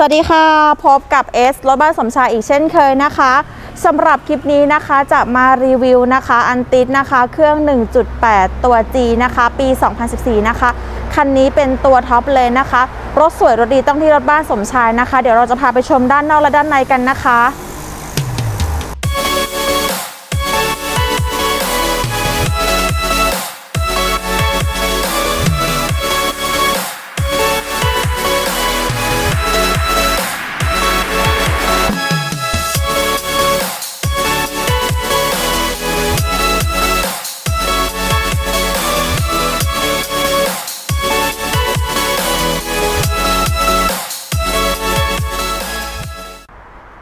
สวัสดีค่ะ พบกับเอสรถบ้านสมชายอีกเช่นเคยนะคะสำหรับคลิปนี้นะคะจะมารีวิวนะคะอันติดนะคะเครื่อง 1.8 ตัว G นะคะปี 2014 นะคะ คันนี้เป็นตัวท็อปเลยนะคะ รถสวยรถดีต้องที่รถบ้านสมชายนะคะ เดี๋ยวเราจะพาไปชมด้านนอกและด้านในกันนะคะ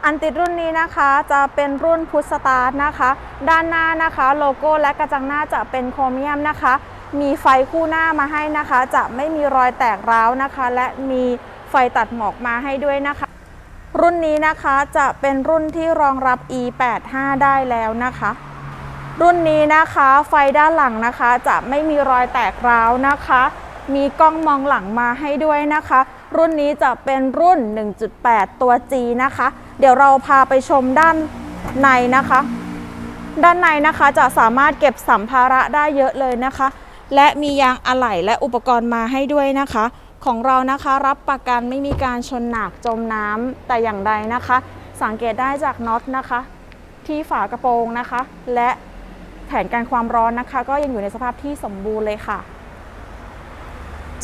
อันติดรุ่นนี้นะคะจะเป็นรุ่นพุทสตาร์ทนะคะ ด้านหน้านะคะโลโก้และกระจังหน้าจะเป็นโครเมียมนะคะ มีไฟคู่หน้ามาให้นะคะ จะไม่มีรอยแตกร้าวนะคะ และมีไฟตัดหมอกมาให้ด้วยนะคะ รุ่นนี้นะคะจะเป็นรุ่นที่รองรับ e85 ได้แล้วนะคะ รุ่นนี้นะคะไฟด้านหลังนะคะ จะไม่มีรอยแตกร้าวนะคะ มีกล้องมองหลังมาให้ด้วยนะคะ รุ่นนี้จะเป็นรุ่น 1.8 ตัว G นะคะ เดี๋ยวเราพาไปชมด้านในนะคะ ด้านในนะคะจะสามารถเก็บสัมภาระได้เยอะเลยนะคะ และมียางอะไหล่และอุปกรณ์มาให้ด้วยนะคะ ของเรานะคะรับประกันไม่มีการชนหนักจมน้ำแต่อย่างใดนะคะ สังเกตได้จากน็อตนะคะ ที่ฝากระโปรงนะคะ และแผนการความร้อนนะคะ ก็ยังอยู่ในสภาพที่สมบูรณ์เลยค่ะ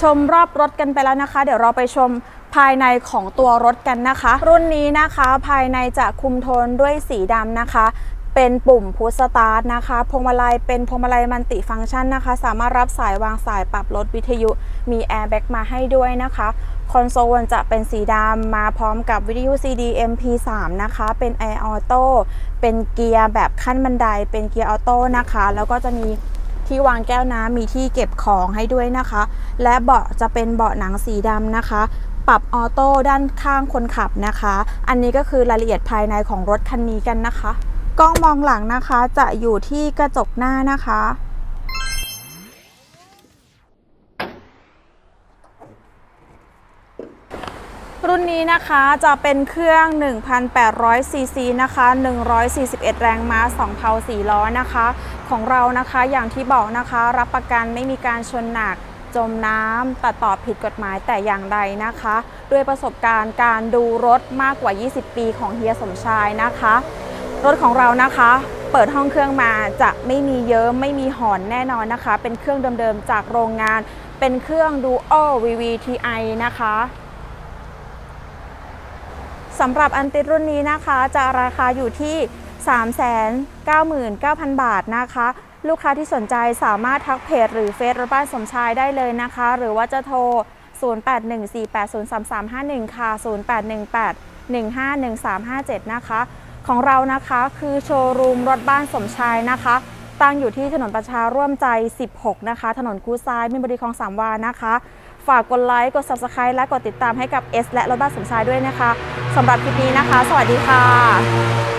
ชมรอบรถกันไปแล้วนะคะ เดี๋ยวเราไปชมภายในของตัวรถกันนะคะ รุ่นนี้นะคะภายในจะคุมโทนด้วยสีดำนะคะ เป็นปุ่มพุชสตาร์ทนะคะพวงมาลัยเป็นพวงมาลัยมัลติฟังก์ชันนะคะ สามารถรับสายวางสายปรับลดวิทยุ มีแอร์แบ็กมาให้ด้วยนะคะคอนโซลจะเป็นสีดำมาพร้อมกับวิทยุ CD MP3 นะคะ เป็น Air Auto เป็นเกียร์แบบขั้นบันไดเป็นเกียร์ออโต้นะคะ แล้วก็จะมี ที่วางแก้วน้ำมีที่เก็บของให้ด้วยนะคะ และเบาะจะเป็นเบาะหนังสีดำนะคะ ปรับออโต้ด้านข้างคนขับนะคะ อันนี้ก็คือรายละเอียดภายในของรถคันนี้กันนะคะ กล้องมองหลังนะคะจะอยู่ที่กระจกหน้านะคะ รุ่นนี้นะคะจะเป็นเครื่อง1,800ซีซีนะคะ141 แรงม้า2เพา4ล้อนะคะ ของเรานะคะอย่างที่บอกนะคะรับประกันไม่มีการชนหนักจมน้ำตัดต่อผิดกฎหมายแต่อย่างใดนะคะ ด้วยประสบการณ์การดูรถมากกว่า 20 ปีของเฮียสมชายนะคะ รถของเรานะคะ เปิดห้องเครื่องมาจะไม่มีเยิ้มไม่มีหอนแน่นอนนะคะ เป็นเครื่องเดิมๆจากโรงงาน เป็นเครื่อง Dual VVTi นะคะ สำหรับอันติดรุ่นนี้นะคะจะราคาอยู่ที่ 399,000 บาทนะคะ ลูกค้าที่สนใจสามารถทักเพจหรือเฟซรถบ้านสมชายได้เลยนะคะ หรือว่าจะโทร 0814803351 ค่ะ 0818151357 นะคะ ของเรานะคะคือโชว์รูมรถบ้านสมชายนะคะ ตั้งอยู่ที่ถนนประชาร่วมใจ 16 นะคะ ถนนคูซ้ายมินบุรีคลองสามวานะคะ ฝากกดไลค์ กด Subscribe และกดติดตามให้กับ S และรถบ้านสมชายด้วยนะคะ สำหรับคลิปนี้นะคะ สวัสดีค่ะ